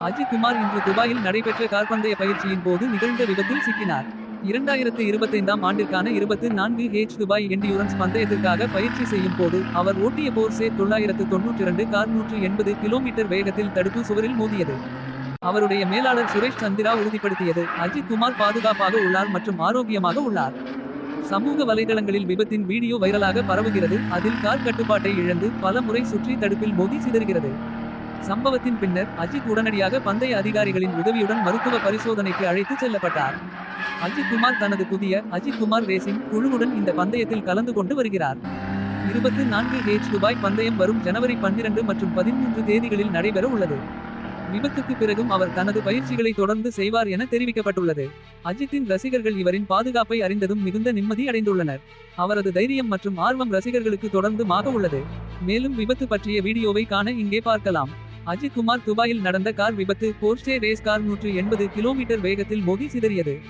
அஜித் குமார் இன்று துபாயில் நடைபெற்ற கார்பந்தய பயிற்சியின் போது நிகழ்ந்த விபத்தில் சிக்கினார். இரண்டாயிரத்து இருபத்தைந்தாம் ஆண்டிற்கான இருபத்து நான்கு ஹெச் துபாய் எண்டியூரன்ஸ் பந்தயத்திற்காக பயிற்சி செய்யும் போது அவர் ஓட்டிய போர்சே தொள்ளாயிரத்து தொன்னூற்றி இரண்டு கார் நூற்று எண்பது கிலோமீட்டர் வேகத்தில் தடுப்பு சுவரில் மோதியது. அவருடைய மேலாளர் சுரேஷ் சந்திரா உறுதிப்படுத்தியது. அஜித் குமார் பாதுகாப்பாக உள்ளார் மற்றும் ஆரோக்கியமாக உள்ளார். சமூக வலைதளங்களில் விபத்தின் வீடியோ வைரலாக பரவுகிறது. அதில் கார் கட்டுப்பாட்டை இழந்து பல முறை சுற்றி தடுப்பில் மோதி சிதறுகிறது. சம்பவத்தின் பின்னர் அஜித் உடனடியாக பந்தய அதிகாரிகளின் உதவியுடன் மருத்துவ பரிசோதனைக்கு அழைத்துச் செல்லப்பட்டார். அஜித் குமார் தனது புதிய அஜித் குமார் ரேசிங் குழுவுடன் இந்த பந்தயத்தில் கலந்து கொண்டு வருகிறார். இருபத்து நான்கு ஹேச் துபாய் பந்தயம் வரும் ஜனவரி பன்னிரண்டு மற்றும் பதிமூன்று தேதிகளில் நடைபெற உள்ளது. விபத்துக்கு பிறகும் அவர் தனது பயிற்சிகளை தொடர்ந்து செய்வார் என தெரிவிக்கப்பட்டுள்ளது. அஜித்தின் ரசிகர்கள் இவரின் பாதுகாப்பை அறிந்ததும் மிகுந்த நிம்மதி அடைந்துள்ளனர். அவரது தைரியம் மற்றும் ஆர்வம் ரசிகர்களுக்கு தொடர்ந்து மாக உள்ளது. மேலும் விபத்து பற்றிய வீடியோவை காண இங்கே பார்க்கலாம். அஜித் குமார் துபாயில் நடந்த கார் விபத்து போர்ஷே ரேஸ் கார் நூற்று எண்பது கிலோமீட்டர் வேகத்தில் மோதி சிதறியது.